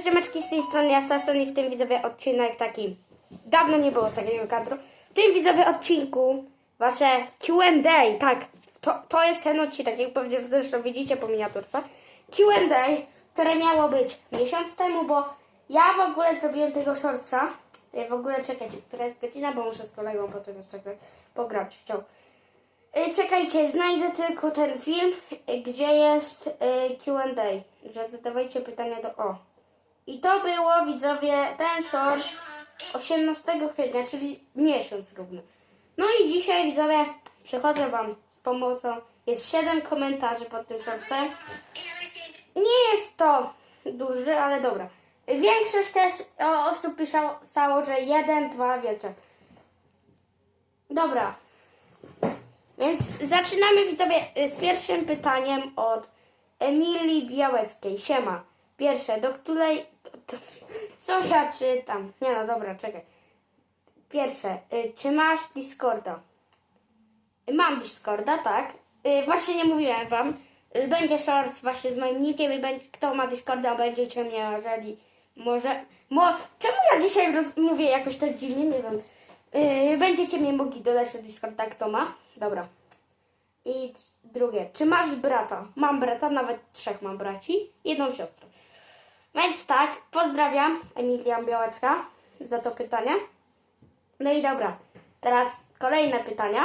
Ziomeczki z tej strony Assassin i w tym widzowie odcinek taki. Dawno nie było takiego kadru. W tym widzowie odcinku wasze QA, tak. To, to jest ten odcinek, jak pewnie zresztą widzicie po miniaturce. QA, które miało być miesiąc temu, bo ja w ogóle zrobiłem tego shortsa. W ogóle czekajcie, która jest godzina, bo muszę z kolegą potem jeszcze pograć. Chciał. Y, Czekajcie, znajdę tylko ten film, y, gdzie jest y, QA, zadawajcie pytania do O. I to było, widzowie, ten short 18 kwietnia, czyli miesiąc równy. No i dzisiaj, widzowie, przychodzę Wam z pomocą. Jest 7 komentarzy pod tym shortcem. Nie jest to duży, ale dobra. Większość też osób pisało, że jeden, dwa wiecie. Dobra, więc zaczynamy widzowie z pierwszym pytaniem od Emilii Białeckiej. Siema. Pierwsze, do której... Co ja czytam? Nie no, dobra, czekaj. Pierwsze, y, czy masz Discorda? Y, Mam Discorda, tak. Y, Właśnie nie mówiłem wam. Będzie shorts właśnie z moim nickiem i będzie, kto ma Discorda, będziecie mnie, jeżeli może... Mo, czemu ja dzisiaj roz, mówię jakoś tak dziwnie? Nie wiem. Yy, będziecie mnie mogli dodać na Discorda, kto ma. Dobra. I drugie, czy masz brata? Mam brata, nawet trzech mam braci, jedną siostrę. Więc tak, pozdrawiam Emilia Białeczka za to pytanie. No i dobra, teraz kolejne pytania.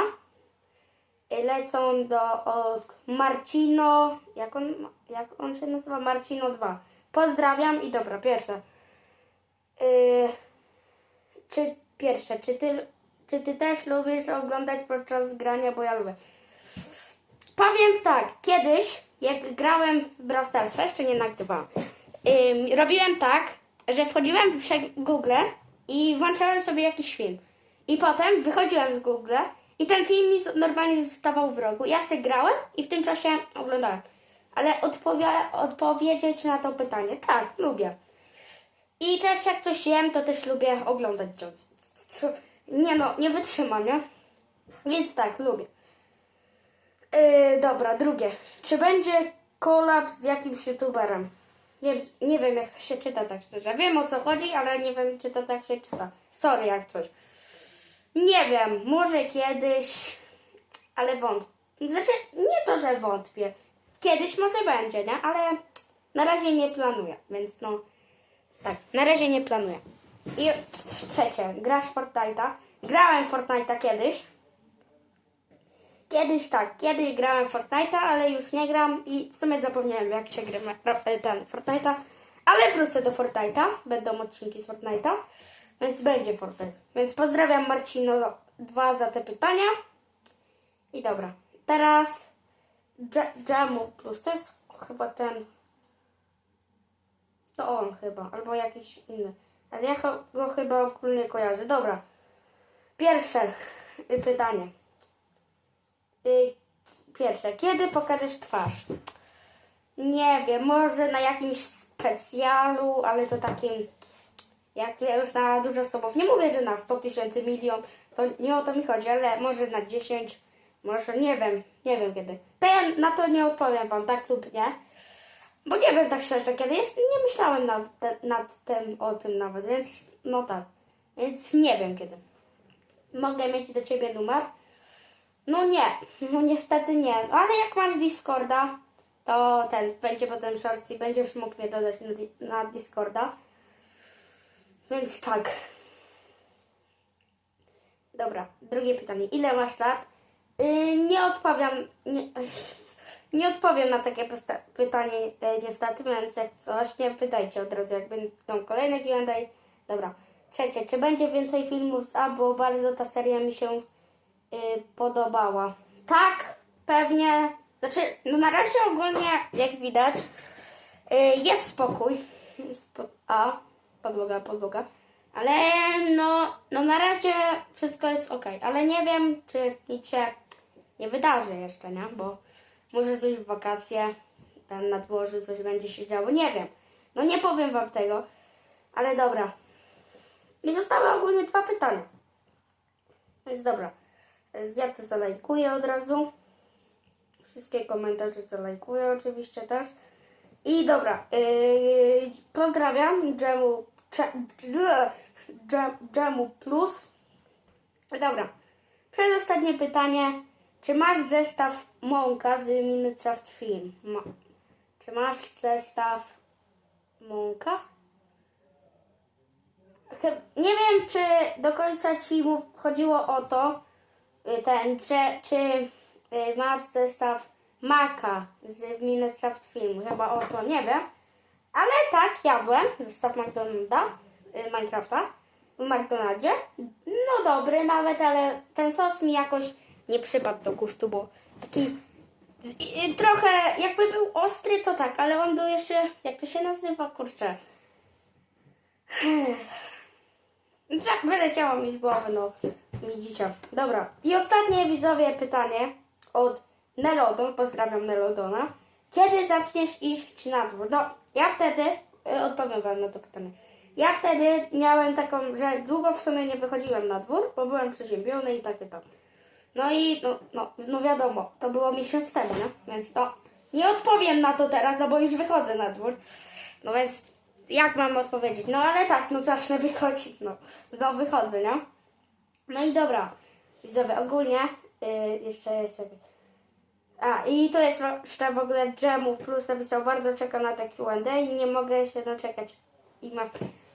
Lecą do Marcino, jak on, jak on się nazywa? Marcino 2. Pozdrawiam i dobra, pierwsze. Yy, czy pierwsze, czy ty, czy ty też lubisz oglądać podczas grania, bo ja lubię. Powiem tak, kiedyś, jak grałem w Brawl Stars, jeszcze nie nagrywałam, ym, robiłem tak, że wchodziłem w Google i włączałem sobie jakiś film. I potem wychodziłem z Google i ten film mi normalnie zostawał w rogu. Ja sobie grałem i w tym czasie oglądałem. Ale odpowie- odpowiedzieć na to pytanie, tak, lubię. I też jak coś jem, to też lubię oglądać? Nie no, nie wytrzymam, nie? Więc tak, lubię. Yy, dobra, drugie. Czy będzie kolab z jakimś youtuberem? Nie, nie wiem, jak się czyta tak szczerze. Wiem o co chodzi, ale nie wiem, czy to tak się czyta. Sorry, jak coś. Nie wiem, może kiedyś, ale wątpię. Znaczy, nie to, że wątpię. Kiedyś może będzie, nie? Ale na razie nie planuję, więc no... Tak, na razie nie planuję. I trzecie, grasz Fortnite'a? Grałem Fortnite'a kiedyś. Kiedyś tak, kiedyś grałem Fortnite'a, ale już nie gram i w sumie zapomniałem jak się gra ra- ten Fortnite'a. Ale wrócę do Fortnite'a, będą odcinki z Fortnite'a, więc będzie Fortnite. Więc pozdrawiam Marcino 2 za te pytania. I dobra, teraz Ja- Jamu Plus, to jest chyba ten to on chyba, albo jakiś inny. Ale ja go chyba ogólnie kojarzę. Dobra. Pierwsze y, pytanie. Y, Pierwsze. Kiedy pokażesz twarz? Nie wiem, może na jakimś specjalu, ale to takim jak ja już na dużo osobów. Nie mówię, że na 100 tysięcy, milion, to nie o to mi chodzi, ale może na 10, może nie wiem, nie wiem kiedy. To ja na to nie odpowiem wam, tak lub nie. Bo nie wiem tak szczerze, kiedy jest, nie myślałem nad, te, nad tym, o tym nawet, więc no tak. Więc nie wiem kiedy. Mogę mieć do ciebie numer? No nie, no niestety nie. Ale jak masz Discorda, to ten będzie potem shorts i będziesz mógł mnie dodać na, na Discorda. Więc tak. Dobra, drugie pytanie. Ile masz lat? Yy, nie odpowiem. Nie, nie odpowiem na takie pytanie e, niestety, więc jak coś, nie pytajcie od razu, jak będą kolejne Q&A. Dobra. Trzecie, czy będzie więcej filmów z A, bo bardzo ta seria mi się y, podobała. Tak, pewnie. Znaczy, no na razie ogólnie, jak widać, y, jest spokój. Spo- A, podłoga, podłoga. Ale no, no na razie wszystko jest ok. Ale nie wiem, czy nic się nie wydarzy jeszcze, nie? Bo może coś w wakacje, tam na dworzu coś będzie się działo. Nie wiem. No nie powiem wam tego. Ale dobra. I zostały ogólnie dwa pytania. Więc dobra. Ja to zalajkuję od razu. Wszystkie komentarze zalajkuję oczywiście też. I dobra, yy, pozdrawiam Dżemu, Dżemu Plus. Dobra, przedostatnie pytanie. Czy masz zestaw Monka z Minecraft Film? Ma. Czy masz zestaw? Chyb- Nie wiem, czy do końca ci chodziło o to, ten, czy, czy y, masz zestaw Maka z Minecraft Film. Chyba o to nie wiem. Ale tak, jadłem zestaw McDonalda, y, Minecrafta w McDonaldzie. No dobry nawet, ale ten sos mi jakoś nie przypadł do gustu, bo taki trochę jakby był ostry, to tak, ale on był jeszcze, jak to się nazywa, kurczę. Tak, wyleciało mi z głowy, no. Widzicie. Dobra. I ostatnie widzowie pytanie od Nelodon. Pozdrawiam Nelodona. Kiedy zaczniesz iść na dwór? No, ja wtedy, y, odpowiem wam na to pytanie. Ja wtedy miałem taką, że długo w sumie nie wychodziłem na dwór, bo byłem przeziębiony i takie tam. No i, no, no, no wiadomo, to było miesiąc temu, nie? Więc no, nie odpowiem na to teraz, no bo już wychodzę na dwór. No więc, jak mam odpowiedzieć? No ale tak, no zacznę wychodzić, no. No wychodzę, nie? No i dobra, widzowie, ogólnie, y, jeszcze jest. A, i to jest jeszcze w ogóle Dżemu Plus napisał, bardzo czekam na te Q&A i nie mogę się doczekać. I mam...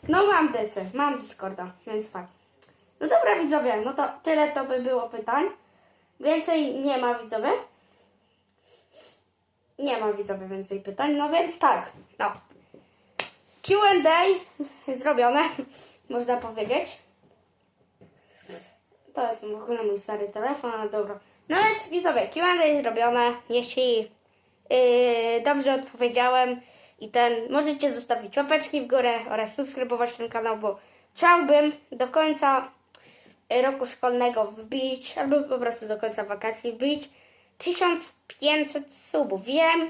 No mam dysy, mam Discorda, więc tak. No dobra widzowie, no to tyle to by było pytań. Więcej nie ma widzowie. Nie ma widzowie więcej pytań, no więc tak, no. Q&A zrobione, można powiedzieć. To jest w ogóle mój stary telefon, ale dobra. No więc widzowie, Q&A zrobione. Jeśli yy, dobrze odpowiedziałem i ten, możecie zostawić łapeczki w górę oraz subskrybować ten kanał, bo chciałbym do końca roku szkolnego wbić, albo po prostu do końca wakacji wbić 1500 subów. Wiem,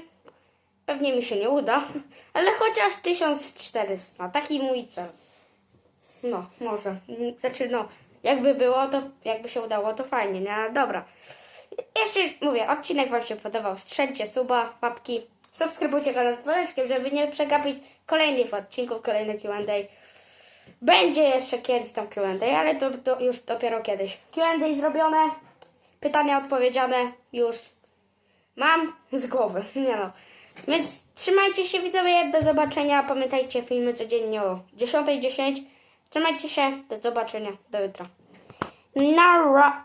pewnie mi się nie uda, ale chociaż 1400. Taki mój cel. No, może. Znaczy, no, jakby było, to jakby się udało, to fajnie, nie? Ale Dobra. Jeszcze mówię, odcinek Wam się podobał. Strzelcie suba, łapki, subskrybujcie kanał z dzwoneczkiem, żeby nie przegapić kolejnych odcinków, kolejnych Q&A. Będzie jeszcze kiedyś tam Q&A, ale to, to już dopiero kiedyś. Q&A zrobione, pytania odpowiedziane już mam z głowy, nie no. Więc trzymajcie się widzowie, do zobaczenia. Pamiętajcie filmy codziennie o 10.10. Trzymajcie się, do zobaczenia, do jutra. Nara!